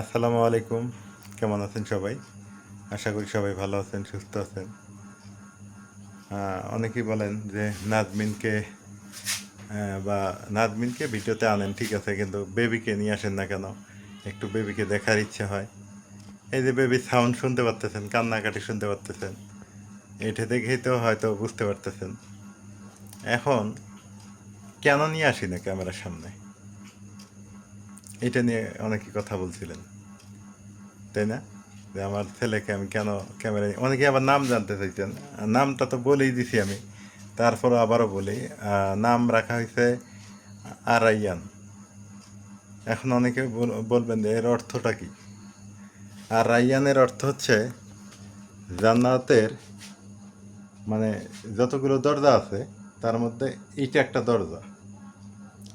আসসালামু আলাইকুম। কেমন আছেন সবাই? আশা করি সবাই ভালো আছেন, সুস্থ আছেন। অনেকেই বলেন যে নাজমিনকে বা নাজমিনকে ভিডিওতে আনেন, ঠিক আছে, কিন্তু বেবিকে নিয়ে আসেন না কেন? একটু বেবিকে দেখার ইচ্ছে হয়। এই যে বেবি সাউন্ড শুনতে পারতেছেন, কান্নাকাটি শুনতে পারতেছেন, এটা দেখেই তো হয়তো বুঝতে পারতেছেন। এখন কেন নিয়ে আসি না ক্যামেরার সামনে? এটা নিয়ে অনেকে কথা বলছিলেন, তাই না? যে আমার ছেলেকে আমি কেন ক্যামেরায় অনেকে আবার নাম জানতে চাইছেন। নামটা তো বলেই দিছি আমি। তারপর আবারও বলি নাম রাখা হয়েছে আরাইয়ান। এখন অনেকে বল- বলবেন যে এর অর্থটা কি? আর রাইয়ানের অর্থ হচ্ছে জান্নাতের মানে যতগুলো দরজা আছে, তার মধ্যে এইটা একটা দরজা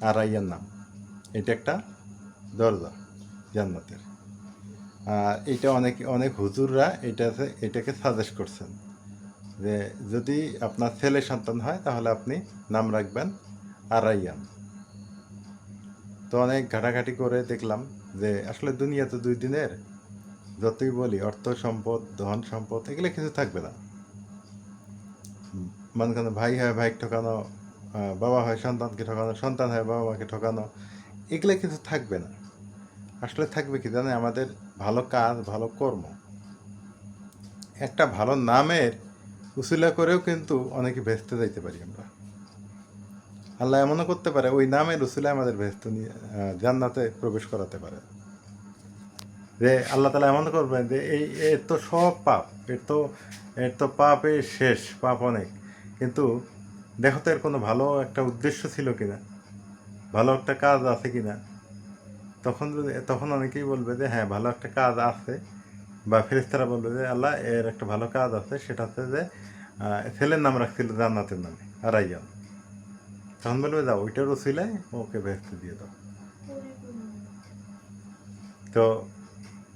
আর রাইয়ান নাম। এটা একটা দরজা, জান্নাতের। এটা অনেক অনেক হুজুররা এটাতে, এটাকে সাজেস্ট করছেন যে যদি আপনার ছেলে সন্তান হয় তাহলে আপনি নাম রাখবেন আরাইয়ান। তো অনেক ঘাটাঘাটি করে দেখলাম যে আসলে দুনিয়া তো দুই দিনের। যতই বলি, অর্থ সম্পদ, ধন সম্পদ, এগুলো কিছু থাকবে না। মনে ভাই হয় ভাই ঠকানো বাবা হয় সন্তানকে ঠকানো, সন্তান হয় বাবা মাকে ঠকানো, এগুলো কিছু থাকবে না। আসলে থাকবে কি জানে আমাদের ভালো কাজ, ভালো কর্ম। একটা ভালো নামের উসিলা করেও কিন্তু অনেকে ভেস্তে যাইতে পারি আমরা। আল্লাহ এমনও করতে পারে, ওই নামের উসিলা আমাদের ভেস্ত নিয়ে জান্নাতে প্রবেশ করাতে পারে। যে আল্লাহ তালা এমন করবেন যে, এই, এর তো সব পাপ, এর তো এর তো পাপে শেষ, পাপ অনেক। কিন্তু দেখো তো এর কোনো ভালো একটা উদ্দেশ্য ছিল কিনা? ভালো একটা কাজ আছে কিনা? তখন যদি, তখন অনেকেই বলবে যে হ্যাঁ ভালো একটা কাজ আছে। বা ফেরেস্তারা বলবে যে, আল্লাহ, এর একটা ভালো কাজ আছে, সেটা হচ্ছে যে ছেলের নাম রাখছিল জান্নাতের নামে আরাইয়ান তখন বলবে, যাও, ওইটার ওসিলায় ওকে ভেস্তে দিয়ে দাও। তো,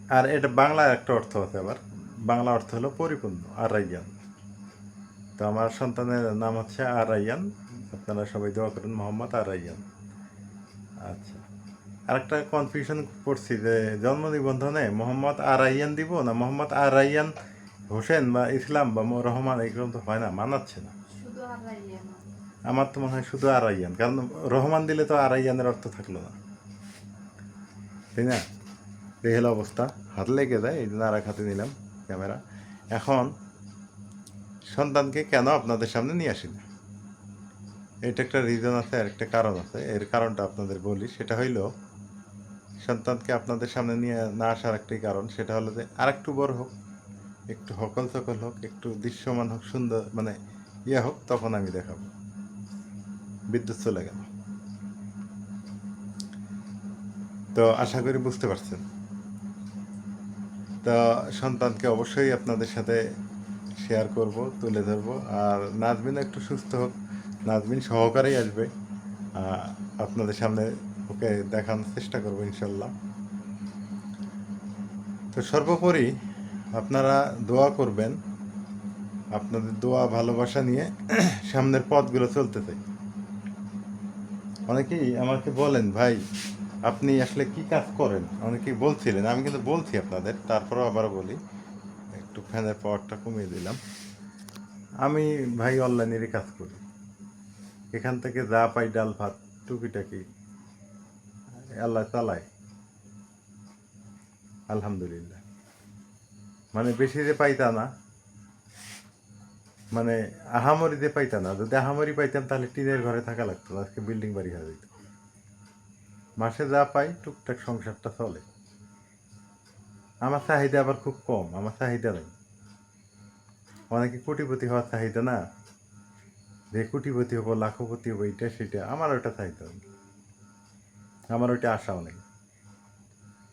আর এটা বাংলার একটা অর্থ আছে আবার। বাংলা অর্থ হলো পরিপূর্ণ, আর রাইয়ান তো আমার সন্তানের নাম হচ্ছে আর রাইয়ান আপনারা সবাই দোয়া করেন, মোহাম্মদ আর রাইয়ান আচ্ছা। আরেকটা কনফিউশন পড়ছি যে জন্ম নিবন্ধনে মোহাম্মদ আর রাইয়ান দিব না মোহাম্মদ আর রাইয়ান হোসেন বা ইসলাম বা মো- রহমান এগুলো তো হয় না মানাচ্ছে না। আমার তো মনে হয় শুধু আর রাইয়ান কারণ রহমান দিলে তো আর রাইয়ানের অর্থ থাকল না। তাই না? এই হলো অবস্থা। হাত লেগে যায় এই জন্য আর এক হাতে নিলাম ক্যামেরা। এখন সন্তানকে কেন আপনাদের সামনে নিয়ে আসি না? এটা একটা রিজন আছে আর একটা কারণ আছে। এর কারণটা আপনাদের বলি। সেটা হইল সন্তানকে আপনাদের সামনে নিয়ে না আসার একটাই কারণ, সেটা হলো যে আর একটু বড় হোক, একটু হকল সকল হোক, একটু দৃশ্যমান হোক, সুন্দর মানে ইয়ে হোক, তখন আমি দেখাবো। বিদ্যুৎ চলে গেল। তো আশা করি বুঝতে পারছেন। তো সন্তানকে অবশ্যই আপনাদের সাথে শেয়ার করব, তুলে ধরবো। আর নাজমিন একটু সুস্থ হোক। নাজমিন সহকারেই আসবে। আপনাদের সামনে ওকে দেখানোর চেষ্টা করব ইনশাল্লাহ। তো সর্বোপরি আপনারা দোয়া করবেন, আপনাদের দোয়া, ভালোবাসা নিয়ে সামনের পথগুলো চলতে চাই। অনেকেই আমাকে বলেন, ভাই, আপনি আসলে কি কাজ করেন? অনেকেই বলছিলেন, আমি কিন্তু বলছি আপনাদের, তারপরেও আবার বলি, একটু ফ্যানের পাওয়ারটা কমিয়ে দিলাম। আমি ভাই অনলাইনেরই কাজ করি। এখান থেকে যা পাই ডাল, ভাত, টুকিটাকি আল্লাহ চালায় আলহামদুলিল্লাহ। মানে বেশি যে পাইতা না মানে আহামরি যে পাইতাম না, যদি আহামরি পাইতাম তাহলে টিনের ঘরে থাকা লাগতো আজকে বিল্ডিং বাড়ি হয়ে যেত মাসে যা পাই, টুকটাক সংসারটা চলে। আমার চাহিদা আবার খুব কম, আমার চাহিদা নেই। অনেকে কোটিপতি হওয়ার চাহিদা না। যে কোটিপতি হব, লাখপতি হব, এইটা সেটা আমার ওটা চাহিদা। নেই আমার ওইটা আশাও নেই।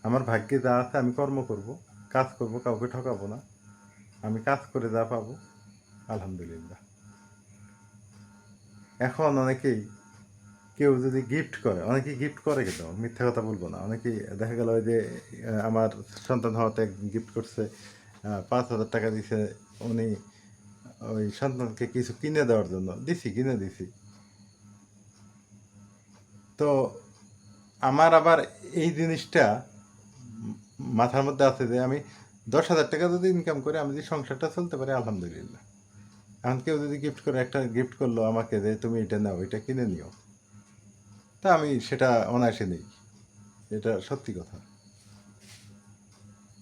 আমার ভাগ্যে যা আছে আমি কর্ম করব, কাজ করব, কাউকে ঠকাবো না। আমি কাজ করে যা পাবো, আলহামদুলিল্লাহ। এখন অনেকেই কেউ যদি গিফট করে, অনেকেই গিফট করে কিন্তু, মিথ্যা কথা বলব না। অনেকেই দেখা গেল ওই যে আমার সন্তান হওয়াতে গিফট করছে পাঁচ হাজার টাকা দিছে, উনি ওই সন্তানকে কিছু কিনে দেওয়ার জন্য, দিছি, কিনে দিছি। তো আমার আবার এই জিনিসটা মাথার মধ্যে আছে যে আমি দশ হাজার টাকা যদি ইনকাম করে আমি যদি সংসারটা চলতে পারি, আলহামদুলিল্লাহ। এখন কেউ যদি গিফট করে, একটা গিফট করল আমাকে যে তুমি এটা নাও, এটা কিনে নিও। তা আমি সেটা অনায়াসে নেই। এটা সত্যি কথা।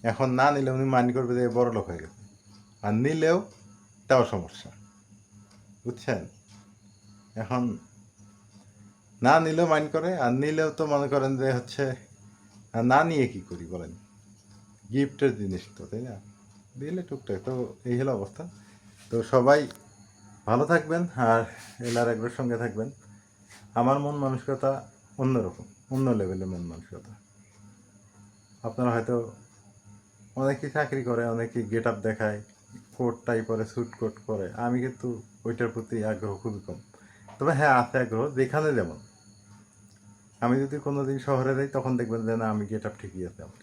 এখন না নিলে উনি মানি করবে যে বড় লোক হয়ে গেছে। আর নিলেও তাও সমস্যা। বুঝছেন? এখন না নিলেও মাইন্ড করে, আর নিলেও তো মনে করেন যে হচ্ছে না নিয়ে কি করি বলেন? গিফটের জিনিস তো, তাই না? দিলে টুকটাক, তো এই হলো অবস্থা। তো সবাই ভালো থাকবেন, আর এলার একবার সঙ্গে থাকবেন। আমার মন মানসিকতা অন্যরকম, অন্য লেভেলের মন মানসিকতা। আপনারা হয়তো অনেকেই চাকরি করে অনেকে গেট আপ দেখায় কোট টাই পরে স্যুট কোট করে। আমি কিন্তু ওইটার প্রতি আগ্রহ খুবই কম। তবে হ্যাঁ আছে আগ্রহ, যেখানে যেমন। আমি যদি কোনো দিন শহরে যাই, তখন দেখবেন যে না, আমি গেট আপ ঠিকই আছে আমার।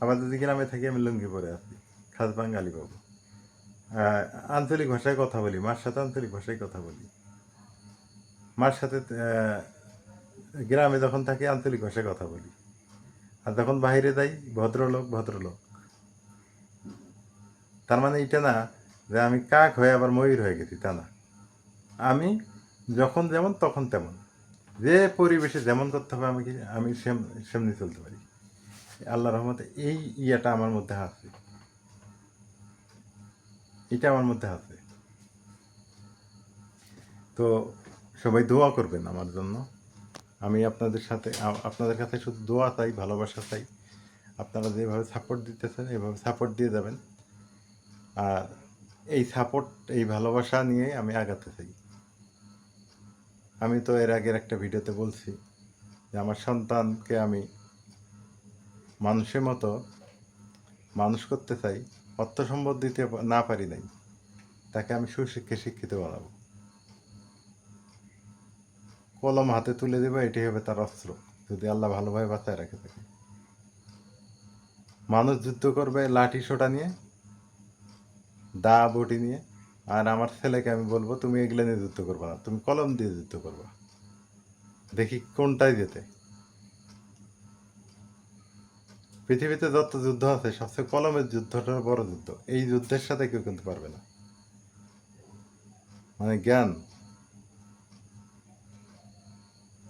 আবার যদি গ্রামে থাকি, আমি লুঙ্গি পরে আছি, খাস বাঙালি বাবু। আঞ্চলিক ভাষায় কথা বলি, মার সাথে আঞ্চলিক ভাষায় কথা বলি। মার সাথে গ্রামে যখন থাকি, আঞ্চলিক ভাষায় কথা বলি। আর যখন বাইরে যাই, ভদ্রলোক ভদ্রলোক। তার মানে এটা না, যে আমি কাক হয়ে আবার ময়ূর হয়ে গেছি, তা না। আমি যখন যেমন, তখন তেমন। যে পরিবেশে যেমন করতে হবে, আমি আমি সেম, সেমনি চলতে পারি। আল্লাহ রহমতে এই ইয়াটা আমার মধ্যে আছে। এটা আমার মধ্যে আছে। তো সবাই দোয়া করবেন আমার জন্য। আমি আপনাদের সাথে, আপনাদের কাছে শুধু দোয়া চাই, ভালোবাসা চাই। আপনারা যেভাবে সাপোর্ট দিতেছেন, এভাবে সাপোর্ট দিয়ে যাবেন। আর এই সাপোর্ট এই ভালোবাসা নিয়ে আমি আগাতে চাই। আমি তো এর আগের একটা ভিডিওতে বলছি যে আমার সন্তানকে আমি মানুষের মতো মানুষ করতে চাই, অর্থ সম্পদ দিতে না পারি নাই, তাকে আমি সুশিক্ষে শিক্ষিত বানাবো। কলম হাতে তুলে দেবো এটি হবে তার অস্ত্র, যদি আল্লাহ ভালোভাবে বাঁচায় রাখে তাকে। মানুষ যুদ্ধ করবে লাঠি সোটা নিয়ে দা বটি নিয়ে আর আমার ছেলেকে আমি বলব, তুমি এগুলো নিয়ে যুদ্ধ করবে না, তুমি কলম দিয়ে যুদ্ধ করবা। দেখি কোনটাই যেতে পৃথিবীতে যত যুদ্ধ আছে, সবচেয়ে কলমের যুদ্ধটা বড় যুদ্ধ। এই যুদ্ধের সাথে কেউ কিন্তু পারবে না। মানে জ্ঞান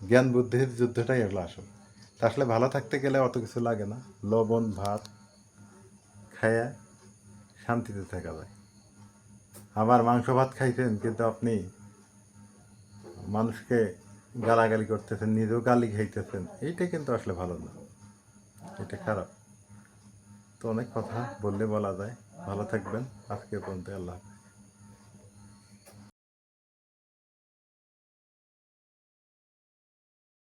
জ্ঞান বুদ্ধির যুদ্ধটাই এগুলো আসল। আসলে ভালো থাকতে গেলে অত কিছু লাগে না। লবণ, ভাত, খায়া শান্তিতে থাকা যায়। আবার মাংস ভাত খাইছেন, কিন্তু আপনি মানুষকে গালাগালি করতেছেন, নিজেও গালি খাইতেছেন। এইটা কিন্তু আসলে ভালো না। এটা খারাপ। তো অনেক কথা বললে বলা যায়। ভালো থাকবেন। আজকে পর্যন্ত আল্লাহ